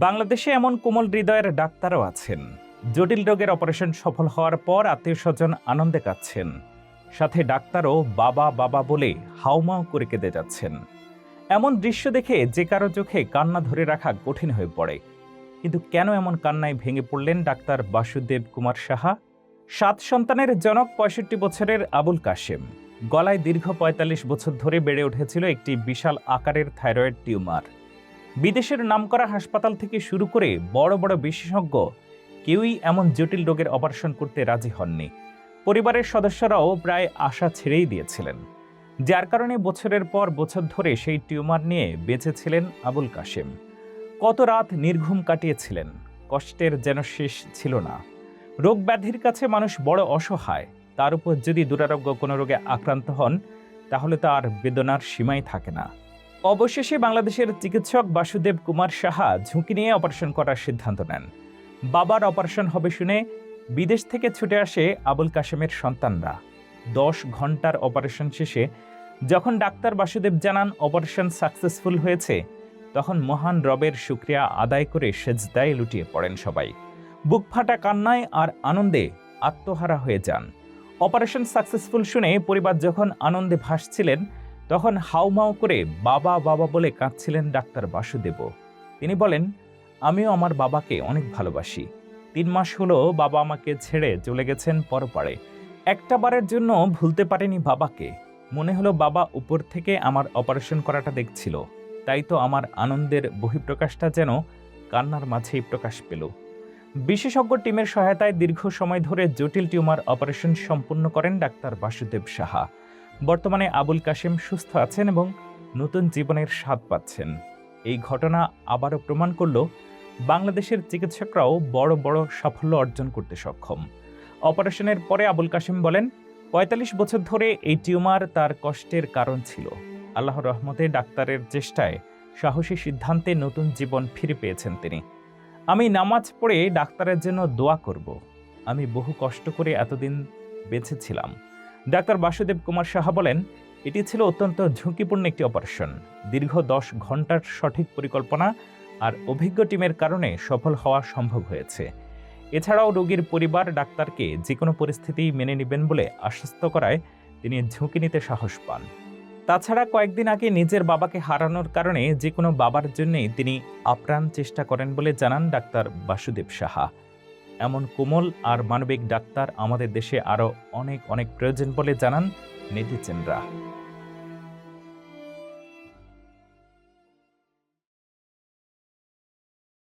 বাংলাদেশে এমন কোমল হৃদয়ের ডাক্তারও আছেন। জটিল রোগের অপারেশন সফল হওয়ার পর আত্মীয় স্বজন আনন্দে কাচ্ছেন সাথে ডাক্তারও বাবা বাবা বলে হাউমাউ করে কেঁদে যাচ্ছেন। এমন দৃশ্য দেখে যে কারও চোখে কান্না ধরে রাখা কঠিন হয়ে পড়ে। কিন্তু কেন এমন কান্নায় ভেঙে পড়লেন ডাক্তার বাসুদেব কুমার সাহা? সাত সন্তানের জনক পঁয়ষট্টি বছরের আবুল কাশেম। গলায় দীর্ঘ পঁয়তাল্লিশ বছর ধরে বেড়ে উঠেছিল একটি বিশাল আকারের থাইরয়েড টিউমার। বিদেশের নামকরা হাসপাতাল থেকে শুরু করে বড় বড় বিশেষজ্ঞ কেউই এমন জটিল রোগের অপারেশন করতে রাজি হননি। পরিবারের সদস্যরাও প্রায় আশা ছেড়েই দিয়েছিলেন। যার কারণে বছরের পর বছর ধরে সেই টিউমার নিয়ে বেঁচেছিলেন আবুল কাশেম। কত রাত নির্ঘুম কাটিয়েছিলেন, কষ্টের যেন শেষ ছিল না। রোগ ব্যাধির কাছে মানুষ বড় অসহায়, তার উপর যদি দুরারোগ্য কোনো রোগে আক্রান্ত হন, তাহলে তো আর বেদনার সীমাই থাকে না। অবশেষে বাংলাদেশের চিকিৎসক বাসুদেব কুমার সাহা ঝুঁকি নিয়ে অপারেশন করার সিদ্ধান্ত নেন। বাবার অপারেশন হবে শুনে বিদেশ থেকে ছুটে আসে আবুল কাশেমের সন্তানরা। দশ ঘণ্টার অপারেশন শেষে যখন ডাক্তার বাসুদেব জানান অপারেশন সাকসেসফুল হয়েছে, তখন মহান রবের শুক্রিয়া আদায় করে সেজদায় লুটিয়ে পড়েন সবাই। বুক ফাটা কান্নায় আর আনন্দে আত্মহারা হয়ে যান। অপারেশন সাকসেসফুল শুনে পরিবার যখন আনন্দে ভাসছিলেন তখন হাউমাউ করে বাবা বাবা বলে কাঁদছিলেন ডাক্তার বাসুদেব। তিনি বলেন, আমিও আমার বাবাকে অনেক ভালোবাসি। তিন মাস হলো বাবা আমাকে ছেড়ে চলে গেছেন পরপারে। একটা বারের জন্য ভুলতে পারেনি বাবাকে। মনে হলো বাবা উপর থেকে আমার অপারেশন করাটা দেখছিল। তাই তো আমার আনন্দের বহিঃপ্রকাশটা যেন কান্নার মাঝেই প্রকাশ পেল। বিশেষজ্ঞ টিমের সহায়তায় দীর্ঘ সময় ধরে জটিল টিউমার অপারেশন সম্পূর্ণ করেন ডাক্তার বাসুদেব সাহা। বর্তমানে আবুল কাশেম সুস্থ আছেন এবং নতুন জীবনের স্বাদ পাচ্ছেন। এই ঘটনা আবারও প্রমাণ করল বাংলাদেশের চিকিৎসকরাও বড় বড় সাফল্য অর্জন করতে সক্ষম। অপারেশনের পরে আবুল কাশেম বলেন, পঁয়তাল্লিশ বছর ধরে এই টিউমার তার কষ্টের কারণ ছিল। আল্লাহর রহমতে ডাক্তারের চেষ্টায় সাহসী সিদ্ধান্তে নতুন জীবন ফিরে পেয়েছেন তিনি। আমি নামাজ পড়ে ডাক্তারের জন্য দোয়া করব। আমি বহু কষ্ট করে এতদিন বেঁচেছিলাম ডাক্তার বাসুদেব কুমার সাহা বলেন, এটি ছিল অত্যন্ত ঝুঁকিপূর্ণ একটি অপারেশন। দীর্ঘ দশ ঘণ্টার সঠিক পরিকল্পনা আর অভিজ্ঞ টিমের কারণে সফল হওয়া সম্ভব হয়েছে। এছাড়াও রোগীর পরিবার ডাক্তারকে যে কোনো পরিস্থিতি মেনে নেবেন বলে আশ্বস্ত করায় তিনি ঝুঁকি নিতে সাহস পান। তাছাড়া কয়েকদিন আগে নিজের বাবাকে হারানোর কারণে যে কোনো বাবার জন্যই তিনি আপ্রাণ চেষ্টা করেন বলে জানান ডাক্তার বাসুদেব সাহা। এমন কোমল আর মানবিক ডাক্তার আমাদের দেশে আরও অনেক অনেক প্রয়োজন বলে জানান নেটিজেনরা।